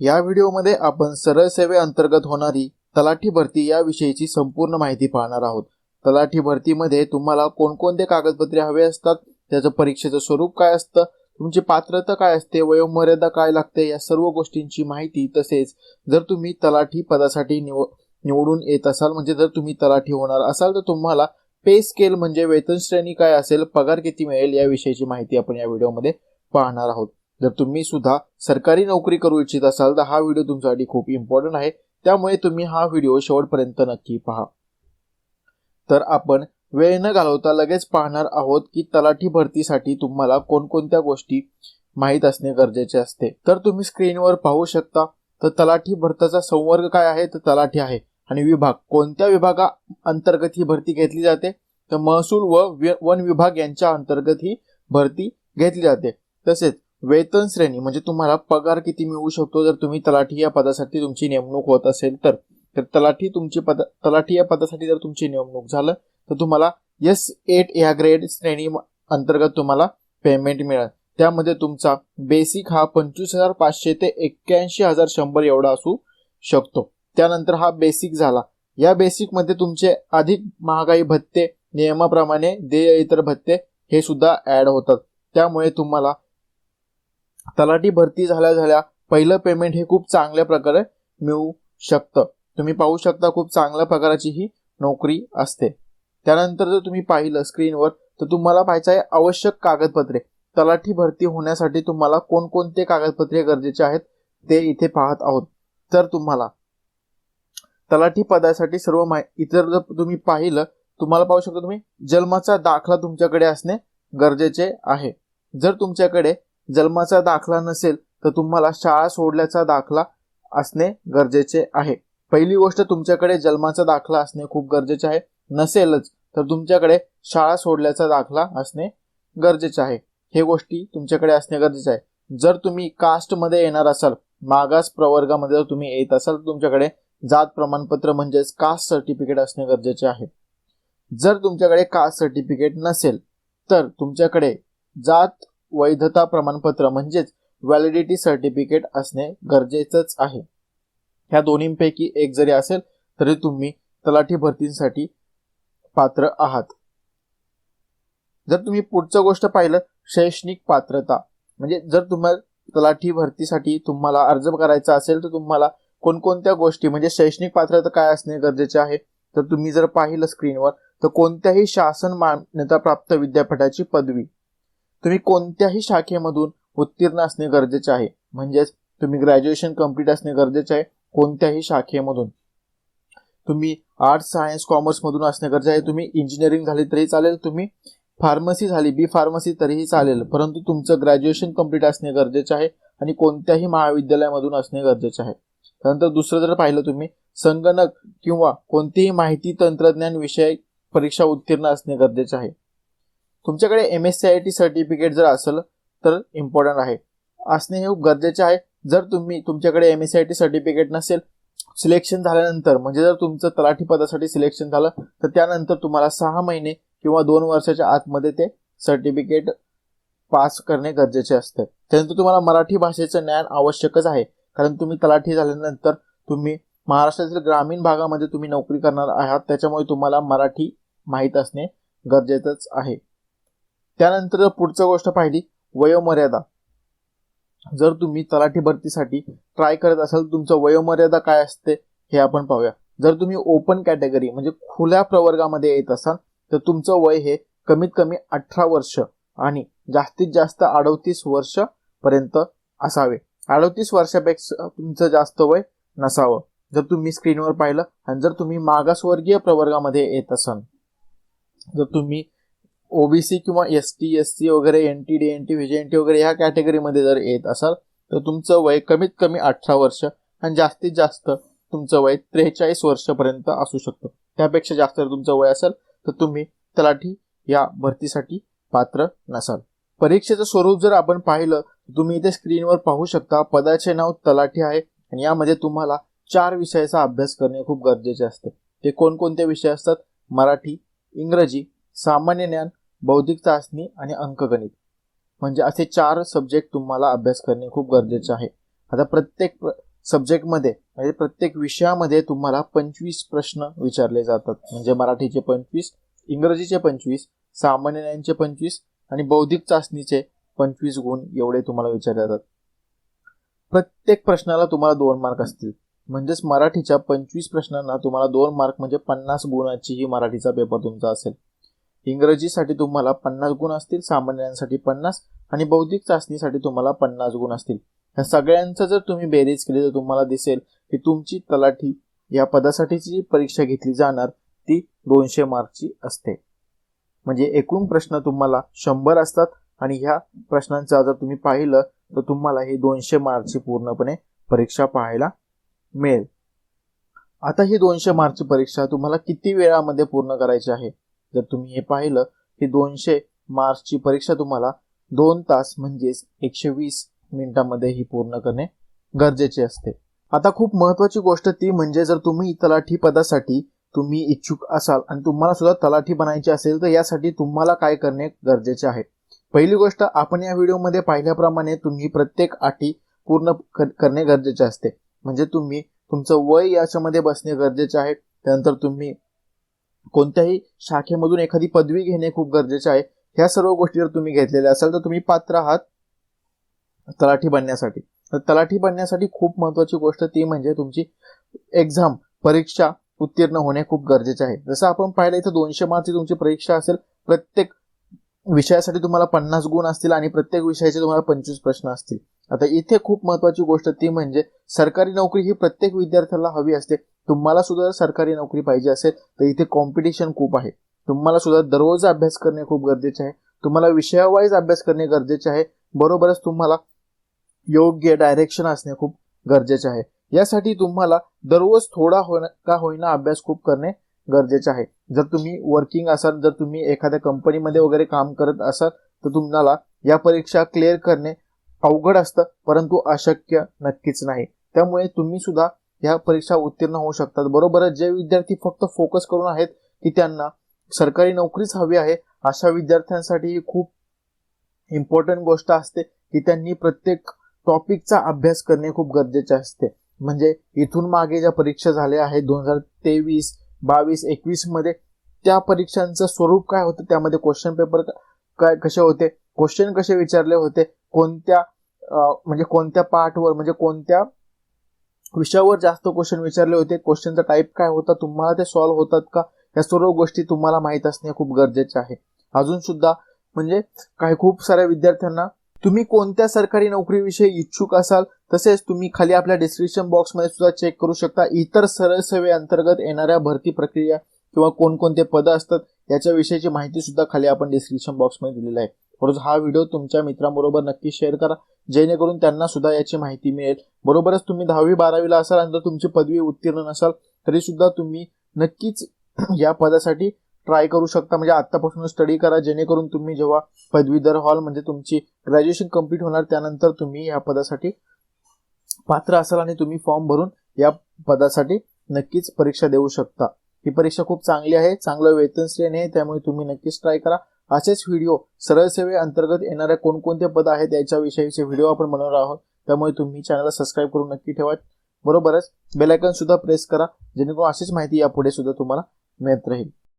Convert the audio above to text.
या व्हिडिओमध्ये आपण सरळ सेवे अंतर्गत होणारी तलाठी भरती याविषयीची संपूर्ण माहिती पाहणार आहोत. तलाठी भरतीमध्ये तुम्हाला कोणकोणते कागदपत्रे हवे असतात त्याचं परीक्षेचं स्वरूप काय असतं तुमची पात्रता काय असते वयोमर्यादा काय लागते या सर्व गोष्टींची माहिती तसेच जर तुम्ही तलाठी पदासाठी निव निवडून येत असाल म्हणजे जर तुम्ही तलाठी होणार असाल तर तुम्हाला पे स्केल म्हणजे वेतन श्रेणी काय असेल पगार किती मिळेल याविषयीची माहिती आपण या व्हिडिओमध्ये पाहणार आहोत. जर तुम्ही सुद्धा सरकारी नोकरी करू इच्छित असाल तर हा व्हिडिओ तुमच्यासाठी खूप इम्पॉर्टंट आहे. त्यामुळे तुम्ही हा व्हिडिओ शेवटपर्यंत नक्की पहा. तर आपण वेळ न घालवता लगेच पाहणार आहोत की तलाठी भरतीसाठी तुम्हाला कोणकोणत्या गोष्टी माहीत असणे गरजेचे असते. तर तुम्ही स्क्रीनवर पाहू शकता तर तलाठी भरताचा संवर्ग काय आहे? तर तलाठी आहे. आणि विभाग कोणत्या विभागा अंतर्गत ही भरती घेतली जाते? तर महसूल व वन विभाग यांच्या अंतर्गत ही भरती घेतली जाते. तसेच वेतन श्रेणी म्हणजे तुम्हाला पगार किती मिळू शकतो जर तुम्ही तलाठी या पदासाठी तुमची नेमणूक होत असेल तर. तर तलाठी तुमची पद तलाठी या पदासाठी जर तुमची नेमणूक झालं तर तुम्हाला एस एट या ग्रेड श्रेणी अंतर्गत तुम्हाला पेमेंट मिळेल. त्यामध्ये तुमचा बेसिक हा पंचवीस हजार पाचशे ते एक्क्याऐंशी हजार शंभर एवढा असू शकतो. त्यानंतर हा बेसिक झाला. या बेसिकमध्ये तुमचे अधिक महागाई भत्ते नियमाप्रमाणे देय इतर भत्ते हे सुद्धा ऍड होतात. त्यामुळे तुम्हाला तलाठी भरती झाल्या झाल्या पहिलं पेमेंट हे खूप चांगल्या प्रकारे मिळू शकतं. तुम्ही पाहू शकता खूप चांगल्या प्रकाराची ही नोकरी असते. त्यानंतर जर तुम्ही पाहिलं स्क्रीनवर तर तुम्हाला पाहायचं आहे आवश्यक कागदपत्रे. तलाठी भरती होण्यासाठी तुम्हाला कोणकोणते कागदपत्रे गरजेचे आहेत ते इथे पाहत आहोत. तर तुम्हाला तलाठी पदासाठी सर्व माहि इतर जर तुम्ही पाहिलं तुम्हाला पाहू शकता तुम्ही जन्माचा दाखला तुमच्याकडे असणे गरजेचे आहे. जर तुमच्याकडे जन्माचा दाखला नसेल तर तुम्हाला शाळा सोडल्याचा दाखला असणे गरजेचे आहे. पहिली गोष्ट तुमच्याकडे जन्माचा दाखला असणे खूप गरजेचे आहे. नसेलच तर तुमच्याकडे शाळा सोडल्याचा दाखला असणे गरजेचे आहे. हे गोष्टी तुमच्याकडे असणे गरजेचे आहे. जर तुम्ही कास्टमध्ये येणार असाल मागास प्रवर्गामध्ये जर तुम्ही येत असाल तर तुमच्याकडे जात प्रमाणपत्र म्हणजेच कास्ट सर्टिफिकेट असणे गरजेचे आहे. जर तुमच्याकडे कास्ट सर्टिफिकेट नसेल तर तुमच्याकडे जात वैधता प्रमाणपत्र म्हणजेच व्हॅलिडिटी सर्टिफिकेट असणे गरजेचंच आहे. ह्या दोन्हींपैकी एक जरी असेल तरी तुम्ही तलाठी भरतीसाठी पात्र आहात. जर तुम्ही पुढचं गोष्ट पाहिलं शैक्षणिक पात्रता म्हणजे जर तुम्हाला तलाठी भरतीसाठी तुम्हाला अर्ज करायचा असेल तर तुम्हाला कोणकोणत्या गोष्टी म्हणजे शैक्षणिक पात्रता काय असणे गरजेचे आहे तर तुम्ही जर पाहिलं स्क्रीनवर तर कोणत्याही शासन मान्यताप्राप्त विद्यापीठाची पदवी तुम्ही कोणत्याही शाखेमधून उत्तीर्ण असणे गरजेचे आहे. म्हणजेच तुम्ही ग्रॅज्युएशन कंप्लीट असणे गरजेचे आहे कोणत्याही शाखेमधून. तुम्ही आर्ट्स सायन्स कॉमर्स मधून असणे गरजेचे आहे. तुम्ही इंजिनिअरिंग झाली तरी चालेल तुम्ही फार्मसी झाली बी फार्मसी तरीही चालेल. परंतु तुमचं ग्रॅज्युएशन कंप्लीट असणे गरजेचे आहे आणि कोणत्याही महाविद्यालयामधून असणे गरजेचे आहे. त्यानंतर दुसरं जर पाहिलं तुम्ही संगणक किंवा कोणतीही माहिती तंत्रज्ञान विषय परीक्षा उत्तीर्ण असणे गरजेचे आहे. तुमच्याकडे M S C I T certificate जर असेल तर इम्पॉर्टंट आहे. असणे हे खूप गरजेचे आहे. जर तुम्ही तुमच्याकडे M S C I T certificate नसेल सिलेक्शन झाल्यानंतर म्हणजे जर तुमचं तलाठी पदासाठी सिलेक्शन झालं तर त्यानंतर तुम्हाला सहा महिने किंवा दोन वर्षाच्या आतमध्ये ते सर्टिफिकेट पास करणे गरजेचे असते. त्यानंतर तुम्हाला मराठी भाषेचं ज्ञान आवश्यकच आहे. कारण तुम्ही तलाठी झाल्यानंतर तुम्ही महाराष्ट्रातील ग्रामीण भागामध्ये तुम्ही नोकरी करणार आहात. त्याच्यामुळे तुम्हाला मराठी माहीत असणे गरजेचंच आहे. त्यानंतर पुढचं गोष्ट पाहिली वयोमर्यादा. जर तुम्ही तलाठी भरतीसाठी ट्राय करत असाल तुमचं वयोमर्यादा काय असते हे आपण पाहूया. जर तुम्ही ओपन कॅटेगरी म्हणजे खुल्या प्रवर्गामध्ये येत असाल तर तुमचं वय हे कमीत कमी अठरा वर्ष आणि जास्तीत जास्त अडतीस वर्ष पर्यंत असावे. अडतीस वर्षापेक्षा तुमचं जास्त वय नसावं. जर तुम्ही स्क्रीनवर पाहिलं आणि जर तुम्ही मागासवर्गीय प्रवर्गामध्ये येत असाल जर तुम्ही ओबीसी किंवा एस टी एस सी वगैरे N T D N T V N T वगैरे ह्या कॅटेगरीमध्ये जर येत असाल तर तुमचं वय कमीत कमी अठरा वर्ष आणि जास्तीत जास्त तुमचं वय त्रेचाळीस वर्षापर्यंत असू शकतं. त्यापेक्षा जास्त जर तुमचं वय असेल तर तुम्ही तलाठी या भरतीसाठी पात्र नसाल. परीक्षेचं स्वरूप जर आपण पाहिलं तर तुम्ही इथे स्क्रीनवर पाहू शकता पदाचे नाव तलाठी आहे आणि यामध्ये तुम्हाला चार विषयाचा अभ्यास करणे खूप गरजेचे असते. ते कोणकोणते विषय असतात? मराठी इंग्रजी सामान्य ज्ञान बौद्धिक चाचणी आणि अंकगणित. म्हणजे असे चार सब्जेक्ट तुम्हाला अभ्यास करणे खूप गरजेचे आहे. आता प्रत्येक प्र- सब्जेक्टमध्ये म्हणजे प्रत्येक विषयामध्ये तुम्हाला पंचवीस प्रश्न विचारले जातात. म्हणजे मराठीचे पंचवीस इंग्रजीचे पंचवीस सामान्य ज्ञानचे पंचवीस आणि बौद्धिक चाचणीचे पंचवीस गुण एवढे तुम्हाला विचारले जातात. प्रत्येक प्रश्नाला तुम्हाला दोन मार्क असतील. म्हणजेच मराठीच्या पंचवीस प्रश्नांना तुम्हाला दोन मार्क म्हणजे पन्नास गुणाची ही मराठीचा पेपर तुमचा असेल. इंग्रजीसाठी तुम्हाला पन्नास गुण असतील सामान्यांसाठी पन्नास आणि बौद्धिक चाचणीसाठी तुम्हाला पन्नास गुण असतील. ह्या सगळ्यांचं जर तुम्ही बेरीज केली तर तुम्हाला दिसेल की तुमची तलाठी या पदासाठीची जी परीक्षा घेतली जाणार ती दोनशे मार्कची असते. म्हणजे एकूण प्रश्न तुम्हाला शंभर असतात आणि ह्या प्रश्नांचा जर तुम्ही पाहिलं तर तुम्हाला ही दोनशे मार्कची पूर्णपणे परीक्षा पाहायला मिळेल. आता ही दोनशे मार्कची परीक्षा तुम्हाला किती वेळामध्ये पूर्ण करायची आहे? जर तुम्ही हे पाहिलं की दोनशे मार्क्सची परीक्षा तुम्हाला दोन तास म्हणजेच एकशे वीस मिनिटांमध्ये ही पूर्ण करणे गरजेचे असते. आता खूप महत्वाची गोष्ट ती म्हणजे जर तुम्ही तलाठी पदासाठी तुम्ही इच्छुक असाल आणि तुम्हाला सुद्धा तलाठी बनायची असेल तर यासाठी तुम्हाला काय करणे गरजेचे आहे? पहिली गोष्ट आपण या व्हिडिओमध्ये पाहिल्याप्रमाणे तुम्ही प्रत्येक अटी पूर्ण करणे गरजेचे असते. म्हणजे तुम्ही तुमचं वय याच्यामध्ये बसणे गरजेचे आहे. त्यानंतर तुम्ही कोणत्याही शाखेमधून एखादी पदवी घेणे खूप गरजेचे आहे. ह्या सर्व गोष्टी जर तुम्ही घेतलेल्या असाल तर तुम्ही पात्र आहात तलाठी बनण्यासाठी. तर तलाठी बनण्यासाठी खूप महत्वाची गोष्ट ती म्हणजे तुमची एक्झाम परीक्षा उत्तीर्ण होणे खूप गरजेचे आहे. जसं आपण पाहिलं इथं दोनशे मार्कची तुमची परीक्षा असेल प्रत्येक विषयासाठी तुम्हाला पन्नास गुण असतील आणि प्रत्येक विषयाचे तुम्हाला पंचवीस प्रश्न असतील. आता इथे खूप महत्वाची गोष्ट ती म्हणजे सरकारी नोकरी ही प्रत्येक विद्यार्थ्याला हवी असते. तुम्हाला सुद्धा सरकारी नोकरी पाहिजे असेल तर इथे कॉम्पिटिशन खूप आहे. तुम्हाला सुद्धा दररोज अभ्यास करणे खूप गरजेचे आहे. तुम्हाला विषयावाईज अभ्यास करणे गरजेचे आहे. बरोबरच तुम्हाला योग्य डायरेक्शन असणे खूप गरजेचे आहे. यासाठी तुम्हाला दररोज थोडा होईना का होईना अभ्यास खूप करणे गरजेचे आहे. जर तुम्ही वर्किंग असाल जर तुम्ही एखाद्या कंपनीमध्ये वगैरे काम करत असाल तर तुम्हाला या परीक्षा क्लिअर करणे अवघड असतं परंतु अशक्य नक्कीच नाही. त्यामुळे तुम्ही सुद्धा या परीक्षा उत्तीर्ण होऊ शकतात. बरोबरच जे विद्यार्थी फक्त फोकस करून आहेत की त्यांना सरकारी नोकरीच हवी आहे अशा विद्यार्थ्यांसाठी ही खूप इम्पॉर्टंट गोष्ट असते की त्यांनी प्रत्येक टॉपिकचा अभ्यास करणे खूप गरजेचे असते. म्हणजे इथून मागे ज्या परीक्षा झाल्या आहेत दोन हजार तेवीस बावीस एकवीसमध्ये त्या परीक्षांचं स्वरूप काय होतं? त्यामध्ये क्वेश्चन पेपर काय कसे होते? क्वेश्चन कसे विचारले होते? कोणत्या म्हणजे कोणत्या पार्टवर म्हणजे कोणत्या विषयावर जास्त क्वेश्चन विचारले होते. क्वेश्चनचा टाईप काय होता? तुम्हाला ते सॉल्व्ह होतात का? या सर्व गोष्टी तुम्हाला माहीत असणे खूप गरजेचे आहे. अजून सुद्धा म्हणजे काही खूप साऱ्या विद्यार्थ्यांना तुम्ही कोणत्या सरकारी नोकरीविषयी इच्छुक असाल तसेच तुम्ही खाली आपल्या डिस्क्रिप्शन बॉक्समध्ये सुद्धा चेक करू शकता. इतर सरळ सेवेअंतर्गत येणाऱ्या भरती प्रक्रिया किंवा कोणकोणते पदं असतात याच्याविषयीची माहिती सुद्धा खाली आपण डिस्क्रिप्शन बॉक्समध्ये दिलेली आहे. बरोबर हा व्हिडिओ तुमच्या मित्रांबरोबर नक्की शेअर करा. जेणेकरून त्यांना सुद्धा याची माहिती मिळेल. बरोबरच तुम्ही दहावी बारावीला असाल आणि जर तुमची पदवी उत्तीर्ण नसाल तरी सुद्धा तुम्ही नक्कीच या पदासाठी ट्राय करू शकता. म्हणजे आत्तापासून स्टडी करा. जेणेकरून तुम्ही जेव्हा पदवीधर हॉल म्हणजे तुमची ग्रॅज्युएशन कंप्लीट होणार त्यानंतर तुम्ही या पदासाठी पात्र असाल आणि तुम्ही फॉर्म भरून या पदासाठी नक्कीच परीक्षा देऊ शकता. ही परीक्षा खूप चांगली आहे चांगलं वेतन श्रेणी आहे त्यामुळे तुम्ही नक्कीच ट्राय करा. असेच व्हिडिओ सरळ सेवे अंतर्गत येणाऱ्या कोणकोणते पद आहेत याच्याविषयीचे व्हिडिओ आपण बनवणार आहोत. त्यामुळे तुम्ही चॅनलला सबस्क्राईब करून नक्की ठेवा. बरोबरच बेलायकन सुद्धा प्रेस करा जेणेकरून अशीच माहिती यापुढे सुद्धा तुम्हाला मिळत राहील.